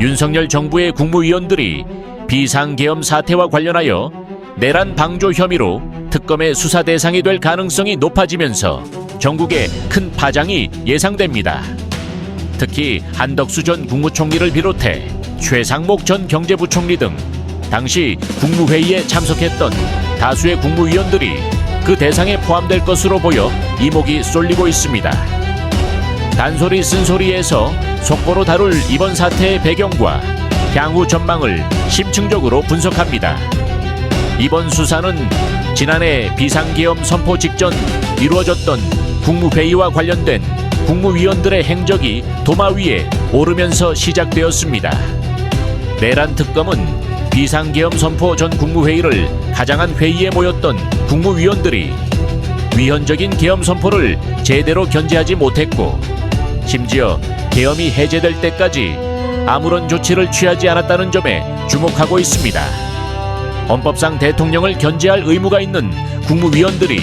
윤석열 정부의 국무위원들이 비상계엄 사태와 관련하여 내란 방조 혐의로 특검의 수사 대상이 될 가능성이 높아지면서 전국에 큰 파장이 예상됩니다. 특히 한덕수 전 국무총리를 비롯해 최상목 전 경제부총리 등 당시 국무회의에 참석했던 다수의 국무위원들이 그 대상에 포함될 것으로 보여 이목이 쏠리고 있습니다. 단소리 쓴소리에서 속보로 다룰 이번 사태의 배경과 향후 전망을 심층적으로 분석합니다. 이번 수사는 지난해 비상계엄 선포 직전 이루어졌던 국무회의와 관련된 국무위원들의 행적이 도마 위에 오르면서 시작되었습니다. 내란 특검은 비상계엄 선포 전 국무회의를 가장한 회의에 모였던 국무위원들이 위헌적인 계엄 선포를 제대로 견제하지 못했고 심지어 계엄이 해제될 때까지 아무런 조치를 취하지 않았다는 점에 주목하고 있습니다. 헌법상 대통령을 견제할 의무가 있는 국무위원들이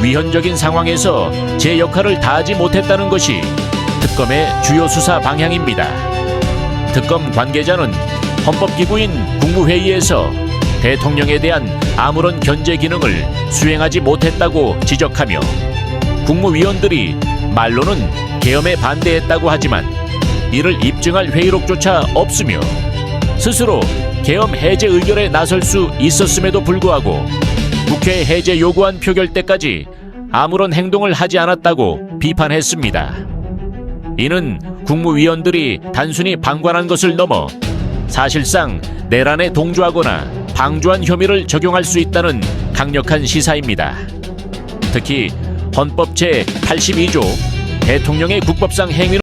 위헌적인 상황에서 제 역할을 다하지 못했다는 것이 특검의 주요 수사 방향입니다. 특검 관계자는 헌법기구인 국무회의에서 대통령에 대한 아무런 견제 기능을 수행하지 못했다고 지적하며 국무위원들이 말로는 계엄에 반대했다고 하지만 이를 입증할 회의록조차 없으며 스스로 계엄 해제 의결에 나설 수 있었음에도 불구하고 국회 해제 요구안 표결 때까지 아무런 행동을 하지 않았다고 비판했습니다. 이는 국무위원들이 단순히 방관한 것을 넘어 사실상 내란에 동조하거나 방조한 혐의를 적용할 수 있다는 강력한 시사입니다. 특히 헌법 제 82조 대통령의 국법상 행위는